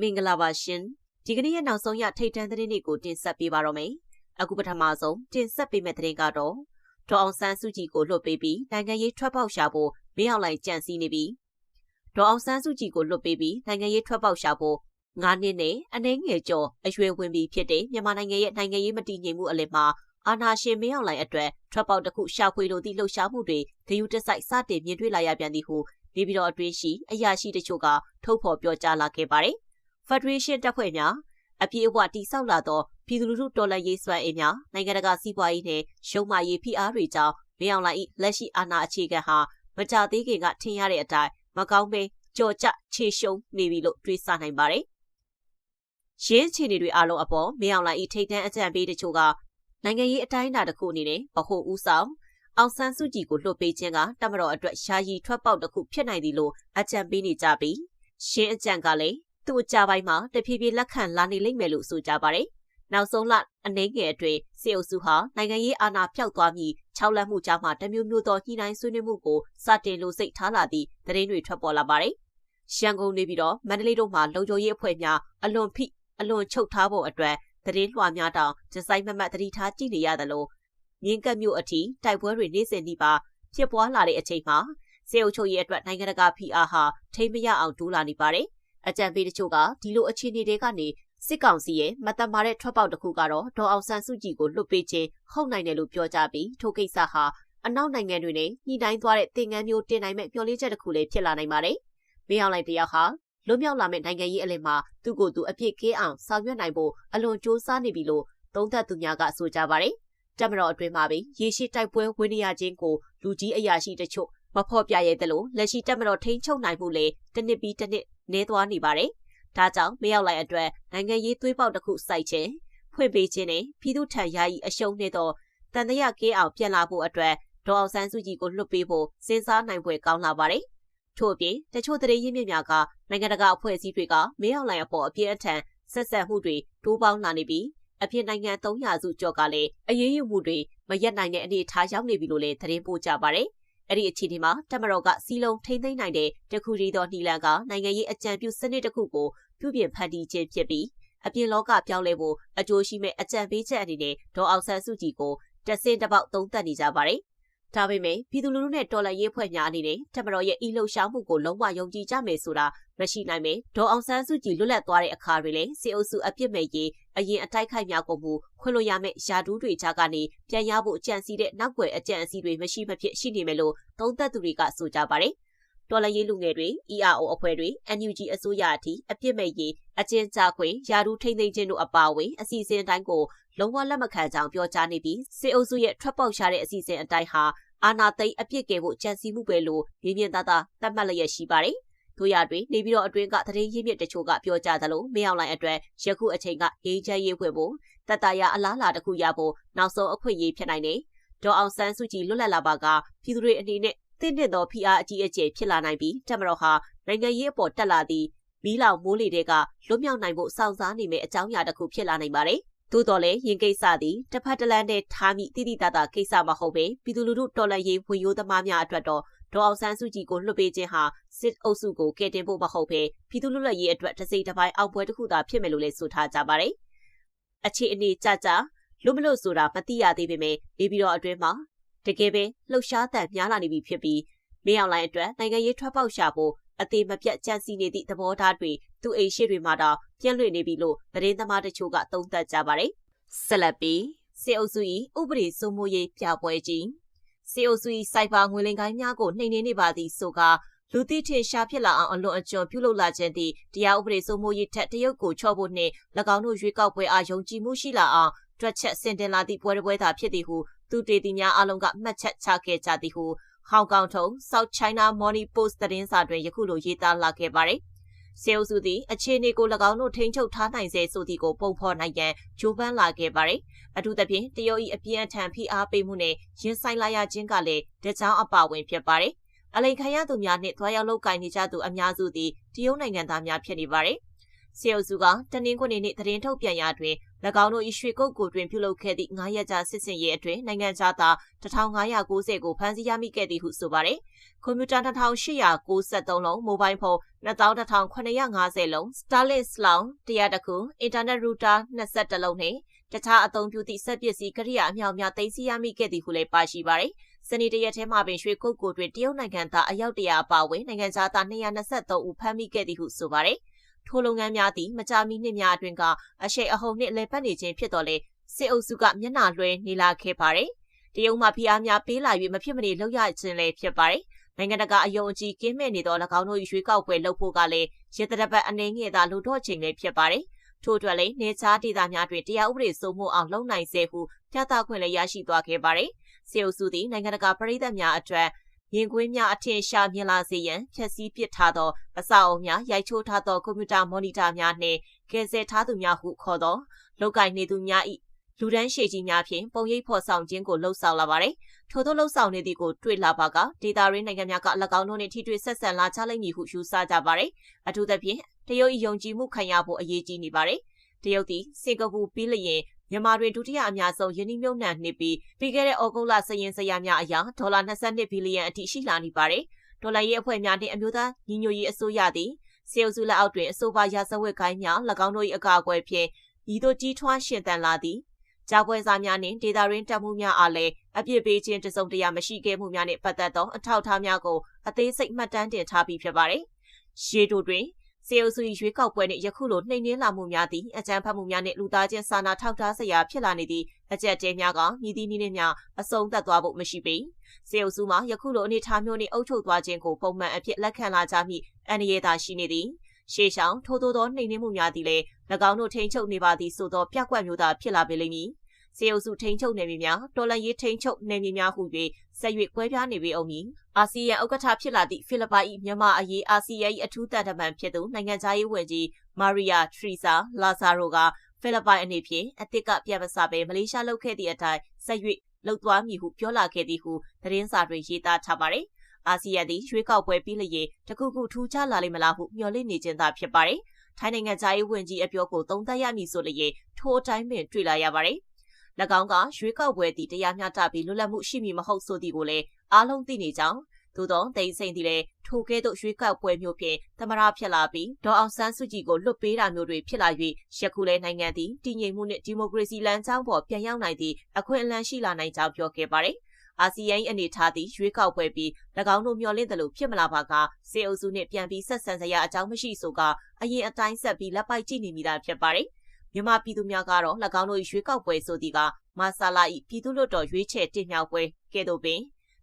မင်္ဂလာပါရှင်ဒီကနေ့ရဲ့နောက်ဆုံးရထိတ်တန့်သတင်းတွေကိုတင်ဆက်ပေးပါတော့မယ်အခုပထမဆုံးတင်ဆက်ပေးမယ့်သတင်းကတော့ဒေါအောင်ဆန်းစုကြည်ကိုလွှတ်ပေးပြီးနိုင်ငံရေးထွက်ပေါက်ရှာဖို့မင်းအောင်လှိုင်ကြံစည်နေပြီးဒေါအောင်ဆန်းစုကြည်ကိုလွှတ်ပေးပြီးနိုင်ငံရေးထွက်ပေါက်ရှာဖို့ငါးနှစ်နဲ့အနှဲငယ်ကျော်အရွယ်ဝင်ပြီးဖြစ်တဲ့မြန်မာနိုင်ငံရဲ့နိုင်ငံရေးမတည်ငြိမ်မှုအလယ်မှာအာဏာရှင်မင်းအောင်လှိုင်အတွက်ထွက်ပေါက်တစ်ခုရှာဖွေလိုသည့်လှုပ်ရှားမှုတွေဂယုတစိုက်စတင်မြင်တွေ့လာရပြန်သည်ဟုနေပြည်တော်အတွင်းရှိအရာရှိတချို့ကထုတ်ဖော်ပြောကြားလာခဲ့ပါတယ်။ Federation တပ်ဖွဲ့များအပြည့်အဝတိစောက်လာသောပြည်သူလူထုတော်လှန်ရေးစွမ်းအင်များနိုင်ငံတကာစီးပွားရေးနဲ့ရှုံးမရေးဖိအားတွေကြောင့်မင်းအောင်လှိုင်၏လက်ရှိအာဏာအခြေခံဟာမကြသေးခင်ကထင်ရတဲ့အတိုင်းမကောင်းပဲကြော်ကြခြေရှုံးနေပြီလို့တွေးဆနိုင်ပါတယ်။ရင်းချီနေတွေအလုံးအပေါ်မင်းအောင်လှိုင်၏ထိတ်တန့်အကြံပေးတချို့ကနိုင်ငံရေးအတိုင်းအတာတစ်ခုအနေနဲ့ဗဟိုဦးဆောင်အောင်ဆန်းစုကြည်ကိုလွှတ်ပေးခြင်းကတမတော်အတွက်ရှာယီထွက်ပေါက်တစ်ခုဖြစ်နိုင်သည်လို့အကြံပေးနေကြပြီးရှင်းအကြံကလည်း သူ့အကြပိုင်းမှာတဖြည်းဖြည်းလက်ခံလာနေလိမ့်မယ်လို့ဆိုကြပါတယ်။နောက်ဆုံးလအနှိမ့်ငယ်အတွင်းစေအုပ်စုဟာနိုင်ငံရေးအာဏာဖျောက်သွားပြီး၆လက်မှုကြားမှာတမျိုးမျိုးသောညှိနှိုင်းဆွေးနွေးမှုကိုစတင်လို့စိတ်ထားလာသည့်သတင်းတွေထွက်ပေါ်လာပါတယ်။ရန်ကုန်နေပြီးတော့မန္တလေးတို့မှာလုံခြုံရေးအဖွဲ့များအလွန်ဖိအလွန်ချုပ်ထားဖို့အတွက်သတင်းလွှာများတောင်ဒီဇိုင်းမမတ်တတိထားကြည့်နေရသလိုမြင်းကပ်မြို့အထိတိုက်ပွဲတွေနေ့စဉ်ဒီပါဖြစ်ပွားလာတဲ့အချိန်မှာစေအုပ်ချုပ်ရေးအတွက်နိုင်ငံတကာဖိအားဟာထိမရအောင်ဒူးလာနေပါတယ်။ အကြံပေးတချို့ကဒီလိုအခြေအနေတွေကနေစစ်ကောင်စီရဲ့မတမာတဲ့ထွက်ပေါက်တစ်ခုကတော့ဒေါ်အောင်ဆန်းစုကြည်ကိုလွတ်ပေးခြင်းဟုတ်နိုင်တယ်လို့ပြောကြပြီးထိုကိစ္စဟာအနောက်နိုင်ငံတွေနဲ့ညှိနှိုင်းသွားတဲ့သင်္ကန်းမျိုးတင်နိုင်မဲ့မျှော်လင့်ချက်တစ်ခုလည်းဖြစ်လာနိုင်ပါတယ်။မင်းအောင်လှိုင်တယောက်ဟာလွတ်မြောက်လာမဲ့နိုင်ငံရေးအလင်းမှာသူ့ကိုယ်သူအပြစ်ကင်းအောင်ဆောင်ရွက်နိုင်ဖို့အလွန်စူးစမ်းနေပြီလို့သုံးသပ်သူများကဆိုကြပါတယ်။တမတော်အတွင်းမှာပင်ရေရှိတိုက်ပွဲဝင်ရခြင်းကိုလူကြီးအရာရှိတချို့မဖော်ပြရဲသလိုလက်ရှိတမတော်ထိန်းချုပ်နိုင်မှုလေတစ်နှစ်ပြီးတစ်နှစ် နှဲသွားနေပါတယ်။ဒါကြောင့်မရောက်လိုက်အတွက်နိုင်ငံရေးသွေးပေါက်တစ်ခုစိုက်ခြင်းဖွင့်ပေးခြင်းနဲ့ပြည်သူထံယာယီအရှုံးနေသောတန်တရာကင်းအောင်ပြန်လာဖို့အတွက်ဒေါအောင်ဆန်းစုကြည်ကိုလွှတ်ပေးဖို့စဉ်းစားနိုင်ဖွယ်ကောင်းလာပါတယ်။ထို့အပြင်တချို့သတင်းရင်းမြစ်များကနိုင်ငံတကာအဖွဲ့အစည်းတွေကမင်းအောင်လှိုင်အပေါ်အပြင်းအထန်ဆက်ဆက်မှုတွေတိုးပေါင်းလာနေပြီးအဖြစ်နိုင်ငံ300စုကျော်ကလည်းအရေးယူမှုတွေမရက်နိုင်တဲ့အနေအထားရောက်နေပြီလို့လည်းသတင်းပို့ကြပါတယ်။ အဲ့ဒီအခြေအနေမှာတမတော်ကစီလုံးထိမ့်သိမ့်နိုင်တဲ့တခုရီသောနီလန်ကနိုင်ငံရေးအကြံပြုစနစ်တစ်ခုကိုပြုပြင်ဖန်တီးခြင်းဖြစ်ပြီးအပြင်လောကပြောင်းလဲဖို့အကျိုးရှိမဲ့အကြံပေးချက်အနေနဲ့ဒေါ်အောင်ဆန်းစုကြည်ကိုတဆင်တပေါက်သုံးသပ်နေကြပါတယ် ဒါပေမဲ့ပြည်သူလူထုနဲ့တော်လှန်ရေးဖွဲ့များအနေနဲ့တမတော်ရဲ့ဤလှုပ်ရှားမှုကိုလုံးဝယုံကြည်ကြမယ်ဆိုတာမရှိနိုင်ပဲဒေါ်အောင်ဆန်းစုကြည်လွတ်လပ်သွားတဲ့အခါတွေလည်းစေအုပ်စုအပြစ်မဲ့ရေးအရင်အတိုက်ခိုက်များကိုမူခွင့်လို့ရမယ့်ယာဒူးတွေကြားကနေပြန်ရဖို့ကြံစီတဲ့နောက်ွယ်အကြံအစီတွေမရှိမဖြစ်ရှိနေမယ်လို့သုံးသပ်သူတွေကဆိုကြပါတယ်တော်လရေးလူငယ်တွေ ERO အဖွဲ့တွေ NUG အစိုးရအထိအပြစ်မဲ့ရေးအကျဉ်းချခွင့်ယာဒူးထိမ့်သိမ်းခြင်းတို့အပါအဝင်အစီအစဉ်တိုင်းကို လုံးဝလက်မခံကြောင်းပြောကြားနေပြီးစစ်အုပ်စုရဲ့ထွက်ပေါက်ရှာတဲ့အစီအစဉ်အတိုင်းဟာအာနာသိမ့်အပြစ်ကယ်ဖို့ကြံစည်မှုပဲလို့ရင်းမြစ်သားသားသတ်မှတ်လျက်ရှိပါတယ်။တို့ရတွင်နေပြီးတော့အတွင်းကသတင်းရင်းမြစ်တချို့ကပြောကြသလိုမင်းအောင်လိုင်အတွက်ယခုအချိန်ကရေးချမ်းရေးဖွင့်ဖို့တတရာအလားလာတစ်ခုရဖို့နောက်ဆုံးအခွင့်အရေးဖြစ်နိုင်တယ်။ဒေါ်အောင်ဆန်းစုကြည်လွတ်လပ်လာပါကပြည်သူတွေအနေနဲ့တင့်တဲ့သောဖိအားအကြီးအကျယ်ဖြစ်လာနိုင်ပြီးတမတော်ဟာနိုင်ငံရေးအပေါ်တက်လာသည့်မီးလောင်မိုးလေတဲ့ကလွတ်မြောက်နိုင်ဖို့စောင့်စားနေမယ့်အကြောင်းအရာတစ်ခုဖြစ်လာနိုင်ပါတယ် သို့တော်လည်းရင်ကိစ္စသည်တစ်ဖက်တစ်လမ်းနဲ့ထားမိတိတိတတ်တာကိစ္စမဟုတ်ပဲပြည်သူလူထုတော်လှန်ရေးဝေယိုးသမားများအတွက်တော့ဒေါအောင်ဆန်းစုကြည်ကိုလွှတ်ပေးခြင်းဟာစစ်အုပ်စုကိုကယ်တင်ဖို့မဟုတ်ပဲပြည်သူလူထုရေးအတွက်တစိမ့်တစ်ပိုင်းအောက်ပွဲတစ်ခုသာဖြစ်မယ်လို့လည်းဆိုထားကြပါတယ်။အခြေအနေကြကြလွတ်မလို့ဆိုတာမသိရသေးပေမဲ့နေပြည်တော်အတွင်းမှာတကယ်ပဲလှုပ်ရှားတန်များလာနေပြီဖြစ်ပြီးမင်းအောင်လိုင်းအတွက်နိုင်ငံရေးထွက်ပေါက်ရှာဖို့အသေးမပြတ်ကြံစီနေသည့်သဘောထားတွေ သူ့အိမ်ရှိတွေမှာတော့ပြန့်လွင့်နေပြီလို့သတင်းသမားတချို့ကသုံးသပ်ကြပါတယ်။ဆက်လက်ပြီးစေအုပ်စု၏ဥပဒေစိုးမိုးရေးပြပွဲကြီးစေအုပ်စု၏စိုက်ဘာငွေလင်ကိုင်းများကိုနှိမ်နင်းနေပါသည်ဆိုကလူသိထင်ရှားဖြစ်လာအောင်အလွန်အကျွံပြုလုပ်လာခြင်းသည့်တရားဥပဒေစိုးမိုးရေးထက်တရုတ်ကိုချော့ဖို့နှင့်၎င်းတို့ရွေးကောက်ပွဲအားယုံကြည်မှုရှိလာအောင်တွက်ချက်ဆင်တင်လာသည့်ပွဲတစ်ပွဲသာဖြစ်သည်ဟုသူတေတီများအလုံးကမှတ်ချက်ချခဲ့ကြသည်ဟုဟောင်ကောင်ထုံ South China Morning Post သတင်းစာတွင်ယခုလိုရေးသားလာခဲ့ပါတယ်။ စေအုပ်စုသည်အခြေအနေကို၎င်းတို့ထိန်းချုပ်ထားနိုင်စေဆိုသည်ကိုပုံဖော်နိုင်ရန်ကြိုးပမ်းလာခဲ့ပါတယ်။အထူးသဖြင့်တရုတ်၏အပြင်းအထန်ဖိအားပေးမှုနဲ့ရင်ဆိုင်လာရခြင်းကလည်းတကြောင်အပါဝင်ဖြစ်ပါတယ်။အလိန်ခံရသူများနှင့်သွားရောက်လုပ်ကိုင်နေကြသူအများစုသည်တရုတ်နိုင်ငံသားများဖြစ်နေပါတယ်။ စေအုပ်စုကတနင်္ဂနွေနေ့သတင်းထုတ်ပြန်ရာတွင်၎င်းတို့၏ရွှေကုတ်ကိုတွင်ပြုလုပ်ခဲ့သည့်9ရက်ကြာစစ်စင်ရေးအတွင်းနိုင်ငံခြားသား1590ကိုဖမ်းဆီးရမိခဲ့သည်ဟုဆိုပါရယ်။ကွန်ပျူတာ2893လုံး၊မိုဘိုင်းဖုန်း12950လုံး၊ Starlink လောင်း100ခု၊ Internet router 21လုံးနှင့်တခြားအသုံးပြုသည့်စက်ပစ္စည်းကိရိယာအများအပြားသိမ်းဆည်းရမိခဲ့သည်ဟုလည်းပါရှိပါရယ်။စနေတရက်ထဲမှာပင်ရွှေကုတ်ကိုတွင်တရုတ်နိုင်ငံသားအယောက်တရာအပါအဝင်နိုင်ငံခြားသား223ဦးဖမ်းမိခဲ့သည်ဟုဆိုပါရယ်။ ထိုလုပ်ငန်းများသည်မကြာမီနှစ်များအတွင်းကအရှိန်အဟုန်နှင့်လဲပတ်နေခြင်းဖြစ်တော်လေစစ်အုပ်စုကမျက်နှာလွှဲနေလာခဲ့ပါတယ်။တရုတ်မှဖိအားများပေးလာ၍မဖြစ်မနေလှုပ်ရခြင်းလည်းဖြစ်ပါတယ်။နိုင်ငံတကာအယုံအကြည်ကင်းမဲ့နေသော၎င်းတို့ရွှေကောက်ပွဲလုပ်ဖို့ကလည်းရတရပတ်အနေငယ်သာလူတော့ခြင်းလည်းဖြစ်ပါတယ်။ထို့အတွက်လည်းနေချားဒေသများတွင်တရားဥပဒေစိုးမိုးအောင်လုပ်နိုင်စေဟုပြသခွင့်လည်းရရှိသွားခဲ့ပါတယ်။စေအုပ်စုသည်နိုင်ငံတကာပြည်သက်များအတွက် ရင်ကွင်းများအထင်ရှားမြင်လာစေရန်ဖြည့်ဆည်းပစ်ထားသောအဆောက်အုံများရိုက်ချိုးထားသောကွန်ပျူတာမော်နီတာများနှင့်ကယ်ဆယ်ထားသူများဟုခေါ်သောလောက်ကင်နေသူများ၏လူဒန်းရှည်ကြီးများဖြင့်ပုံရိပ်ဖော်ဆောင်ခြင်းကိုလှုံ့ဆော်လာပါတယ်။ထို့သောလှုံ့ဆော်နေသည်ကိုတွေ့လာပါကဒေတာရင်းနိုင်ငံများက၎င်းတို့နှင့်ထိတွေ့ဆက်ဆံလာကြလိမ့်မည်ဟုယူဆကြပါတယ်။အထူးသဖြင့်တရုတ်၏ယုံကြည်မှုခံရဖို့အရေးကြီးနေပါတယ်။တရုတ်သည်စင်ကာပူပြီးလျင် မြန်မာတွင်ဒုတိယအများဆုံးယင်းနှမြုံနှံနေပြီးပြီးခဲ့တဲ့ဩဂုတ်လစရင်စရာများအရာဒေါ်လာ22ဘီလီယံအထိရှိလာနေပါတယ်။ဒေါ်လာရေးအဖွဲ့များနှင့်အမျိုးသားညီညွတ်ရေးအစိုးရသည်စေအုပ်စုလက်အောက်တွင်အဆိုပါရာဇဝတ်ကိုင်းများ၎င်းတို့၏အကာအကွယ်ဖြင့်ဤသို့ကြီးထွားရှင်သန်လာသည်ကြောက်ပွဲစားများနှင့်ဒေတာရင်းတပ်မှုများအားလည်းအပြစ်ပေးခြင်းတစုံတရာမရှိခဲ့မှုများနှင့်ပတ်သက်သောအထောက်အထားများကိုအသေးစိတ်မှတ်တမ်းတင်ထားပြီးဖြစ်ပါတယ်။ရှေးတို့တွင် စေအုပ်စုရွေးကောက်ပွဲနှင့်ယခုလိုနှိမ်နင်းလာမှုများသည်အကြမ်းဖက်မှုများနှင့်လူသားချင်းစာနာထောက်ထားစရာဖြစ်လာနေသည့်အကြက်တဲများကမြည်သည့်နည်းနှင့်များအဆုံးသတ်သွားဖို့မရှိပေစေအုပ်စုမှယခုလိုအနေအထားမျိုးနှင့်အုပ်ချုပ်သွားခြင်းကိုပုံမှန်အဖြစ်လက်ခံလာကြမည်အန္တရာယ်သာရှိနေသည်ရှေးဆောင်ထိုးထိုးသောနှိမ်နင်းမှုများသည်လည်း၎င်းတို့ထိန်းချုပ်နေပါသည်ဆိုသောပြက်ကွက်မျိုးသာဖြစ်လာပေလိမ့်မည် စေအုပ်စုထိန်းချုပ်နေမည်များတော်လန်ရေးထိန်းချုပ်နေမည်များဟု၍ဆက်၍ကွဲပြားနေပေအောင်မည်အာဆီယံဥက္ကဋ္ဌဖြစ်လာသည့်ဖိလစ်ပိုင်၏မြန်မာအရေးအာဆီယံ၏အထူးတန်တမန်ဖြစ်သူနိုင်ငံသားရေးဝန်ကြီးမာရီယာထရီဆာလာဇာရိုကဖိလစ်ပိုင်အနေဖြင့်အသစ်ကပြန်မစားပဲမလေးရှားလုပ်ခဲ့သည့်အတိုင်းဆက်၍လှုပ်သွားမည်ဟုပြောလာခဲ့သည်ဟုသတင်းစာတွင်ရေးသားထားပါတယ်အာဆီယံသည်ရွေးကောက်ပွဲပြီးလျင်တခုခုထူးခြားလာလိမ့်မလားဟုမျှော်လင့်နေခြင်းသာဖြစ်ပါတယ်။ထိုင်းနိုင်ငံသားရေးဝန်ကြီးအပြောကိုသုံးသပ်ရမည်ဆိုလျင်ထိုအတိုင်းပင်တွေ့လာရပါတယ်။၎ င်းကရွေးကောက်ပွဲသည်တရားမျှတပြီးလွတ်လပ်မှုရှိမည်မဟုတ်ဆိုသည်ကိုလည်းအားလုံးသိနေကြောင်းသို့သောတိန်စိန်သည်လည်းထိုကဲ့သို့ရွေးကောက်ပွဲမျိုးဖြင့်သမရဖြစ်လာပြီးဒေါ်အောင်ဆန်းစုကြည်ကိုလွတ်ပေးတာမျိုးတွေဖြစ်လာ၍ယခုလဲနိုင်ငံသည်တည်ငြိမ်မှုနှင့်ဒီမိုကရေစီလမ်းကြောင်းပေါ်ပြန်ရောက်နိုင်သည့်အခွင့်အလမ်းရှိလာနိုင်ကြောင်းပြောခဲ့ပါတယ်။အာဆီယံအနေထားသည့်ရွေးကောက်ပွဲပြီး၎င်းတို့မျှော်လင့်တယ်လို့ဖြစ်မလာပါကစေအုပ်စုနှင့်ပြန်ပြီးဆက်ဆံစရာအကြောင်းမရှိဆိုကအရင်အတိုင်းဆက်ပြီးလက်ပိုက်ကြည့်နေမိတာဖြစ်ပါတယ်။ မြန်မာပြည်သူများကတော့၎င်းတို့ရွေးကောက်ပွဲဆိုသည်ကမာဆာလာ၏ပြည်သူ့လွှတ်တော်ရွေးချယ်တင်မြှောက်ပွဲကဲ့သို့ပင်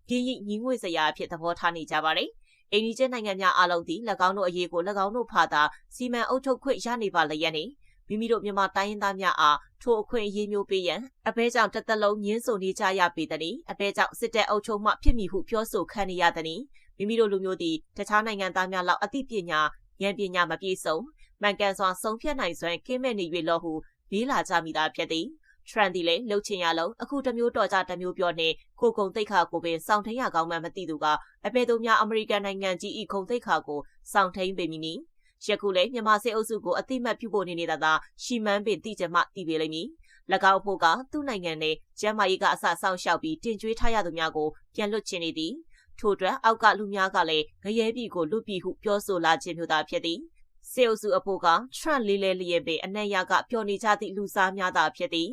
ပြင်းရင်ညီငွေစရာအဖြစ်သဘောထားနေကြပါတယ်။အိန္ဒိယနိုင်ငံများအားလုံးသည်၎င်းတို့အရေးကို၎င်းတို့ဖာသာစီမံအုပ်ချုပ်ခွင့်ရနေပါလျက်နေမိမိတို့မြန်မာတိုင်းရင်းသားများအားထိုအခွင့်အရေးမျိုးပေးရန်အဘဲကြောင့်တစ်သက်လုံးညှင်းဆိုနေကြရပေသည်။အဘဲကြောင့်စစ်တပ်အုပ်ချုပ်မှဖြစ်မည်ဟုပြောဆိုခံနေရသည်။မိမိတို့လူမျိုးသည်တခြားနိုင်ငံသားများလောက်အသိပညာဉာဏ်ပညာမပြည့်စုံ မှန်ကန်စွာဆုံးဖြတ်နိုင်စွမ်းကင်းမဲ့နေ၍လို့ဟုလေးလာကြမိတာဖြစ်သည်ထရန်ဒီလည်းလှုပ်ချင်ရလုံးအခုတမျိုးတော်ကြတမျိုးပြောနေကိုကုံတိတ်ခါကိုပင်စောင့်ထိန်ရကောင်းမှမသိသူကအပေသူများအမေရိကန်နိုင်ငံကြီးဤခုံတိတ်ခါကိုစောင့်ထိန်ပေမီနီယခုလည်းမြန်မာစစ်အုပ်စုကိုအတိမတ်ပြုဖို့နေနေတာသာရှီမန်းပင်တိကျမှတည်ပေလိမ့်မည်၎င်းဖို့ကသူ့နိုင်ငံနဲ့ကျမ်းမာရေးကအစစောင့်ရှောက်ပြီးတင်ကြွေးထားရသူများကိုပြန်လွတ်ချင်နေသည်ထို့အတွက်အောက်ကလူများကလည်းငရဲပြည်ကိုလွတ်ပြည်ဟုပြောဆိုလာခြင်းမျိုးသာဖြစ်သည် စေအုပ်စုအဖို့ကထရန့်လေးလဲလျက်ပင်အနက်ရကပျော်နေကြသည့်လူစားများသာဖြစ်သည်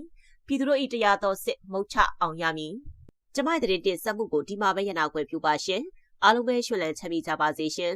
ပြည်သူတို့၏တရားတော်စစ်မုတ်ချအောင်ရမည်ကျမရဲ့တရင်တင်ဆက်မှုကိုဒီမှာပဲရနာခွဲပြုပါရှင်အားလုံးပဲရွှေလန်းချမ်းမြေ့ကြပါစေရှင်